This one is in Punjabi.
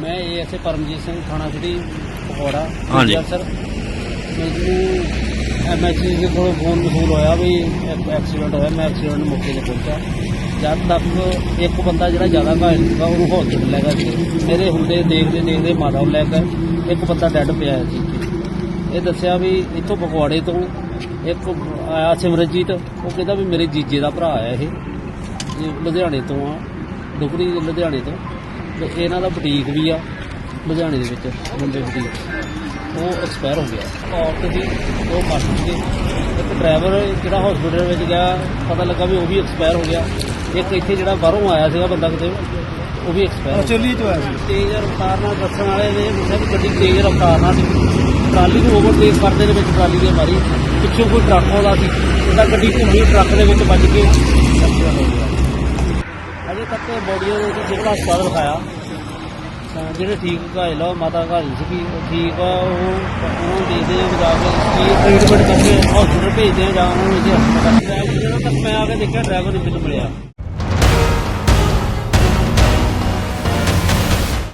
ਮੈਂ ਏਐਸਏ ਪਰਮਜੀਤ ਸਿੰਘ ਥਾਣਾ ਸਿਟੀ ਪਕੌੜਾ। ਹਾਂਜੀ। ਸਰ। ਮੈਨੂੰ ਐਮਐਸਸੀ ਦੇ ਕੋਲੋਂ ਫੋਨ ਵਸੂਲ ਹੋਇਆ ਵੀ ਇੱਕ ਐਕਸੀਡੈਂਟ ਹੋਇਆ ਮੈਂ ਐਕਸੀਡੈਂਟ ਮੌਕੇ ਤੇ ਪਹੁੰਚਾ ਜਦ ਤੱਕ ਇੱਕ ਬੰਦਾ ਜਿਹੜਾ ਜ਼ਿਆਦਾ ਘਾਇਲ ਸੀਗਾ ਉਹਨੂੰ ਹਸਪੀਟਲ ਲੈ ਗਏ ਸੀ। ਮੇਰੇ ਹੁੰਦੇ ਦੇਖਦੇ ਦੇਖਦੇ ਮਾਤਾ ਨੂੰ ਲੈ ਗਏ ਇੱਕ ਬੰਦਾ ਡੈੱਡ ਪਿਆ ਸੀ ਇਹ ਦੱਸਿਆ ਵੀ ਇੱਥੋਂ ਪਕਵਾੜੇ ਤੋਂ ਇੱਕ ਆਇਆ ਸਿਮਰਨਜੀਤ। ਉਹ ਕਹਿੰਦਾ ਵੀ ਮੇਰੇ ਜੀਜੇ ਦਾ ਭਰਾ ਆ ਇਹ। ਇਹ ਲੁਧਿਆਣੇ ਤੋਂ ਆ। ਦੁਗਰੀ ਲੁਧਿਆਣੇ ਤੋਂ। ਤੇ ਇਹਨਾਂ ਦਾ ਬੁਟੀਕ ਵੀ ਆ ਲੁਧਿਆਣੇ ਦੇ ਵਿੱਚ ਮੁੰਡੇ ਬੁਟੀਕ। ਉਹ ਐਕਸਪਾਇਰ ਹੋ ਗਿਆ। ਔਰਤ ਸੀ ਉਹ ਮਰ ਗਈ ਇੱਕ ਡਰਾਈਵਰ ਜਿਹੜਾ ਹਸਪੀਟਲ ਵਿੱਚ ਗਿਆ ਪਤਾ ਲੱਗਾ ਵੀ ਉਹ ਵੀ ਐਕਸਪਾਇਰ ਹੋ ਗਿਆ। ਇੱਕ ਇੱਥੇ ਜਿਹੜਾ ਬਾਹਰੋਂ ਆਇਆ ਸੀਗਾ ਬੰਦਾ ਕਿਤੇ ਉਹ ਵੀ ਐਕਸਪਾਇਰ ਚੋਲੀ ਚ ਹੋਇਆ ਸੀ। ਤੇਜ਼ ਰਫ਼ਤਾਰ ਨਾਲ ਦੱਸਣ ਵਾਲੇ ਨੇ ਦੱਸਿਆ ਵੀ ਗੱਡੀ ਤੇਜ਼ ਰਫ਼ਤਾਰ ਨਾਲ ਸੀ। ਟਰਾਲੀ ਨੂੰ ਓਵਰਟੇਕ ਕਰਦੇ ਦੇ ਵਿੱਚ ਟਰਾਲੀ ਦੇ ਮਾਰੀ। ਪਿੱਛੋਂ ਕੋਈ ਟਰੱਕ ਆਉਂਦਾ ਸੀ। ਉਹਦਾ ਗੱਡੀ ਘੁੰਮੀ ਟਰੱਕ ਦੇ ਵਿੱਚ ਵੱਜ ਕੇ। ਐਕਸੀਡੈਂਟ ਹੋ ਗਿਆ ਅਜੇ ਤੱਕ ਬੋਡੀਆਂ ਨੂੰ ਅਸੀਂ ਸਿਵਲ ਹਸਪਤਾਲ ਵਿਖਾਇਆ ਤਾਂ ਜਿਹੜੇ ਠੀਕ ਘਾਇਲ ਆ, ਉਹ ਮਾਤਾ ਘਾਇਲ ਸੀਗੀ, ਉਹ ਠੀਕ ਆ, ਉਹ ਉਹਨੂੰ ਦੇਖਦੇ ਆ ਜਾ ਕੇ ਕੀ ਟ੍ਰੀਟਮੈਂਟ ਕਰਕੇ ਹਸਪਤਾਲ ਭੇਜਦੇ ਆ ਜਾਂ ਉਹਨੂੰ ਇੱਥੇ ਹਸਪਤਾਲ ਜਿਹੜਾ ਤੱਕ ਮੈਂ ਆ ਕੇ ਦੇਖਿਆ ਡਰਾਈਵਰ ਨਹੀਂ ਮੈਨੂੰ ਮਿਲਿਆ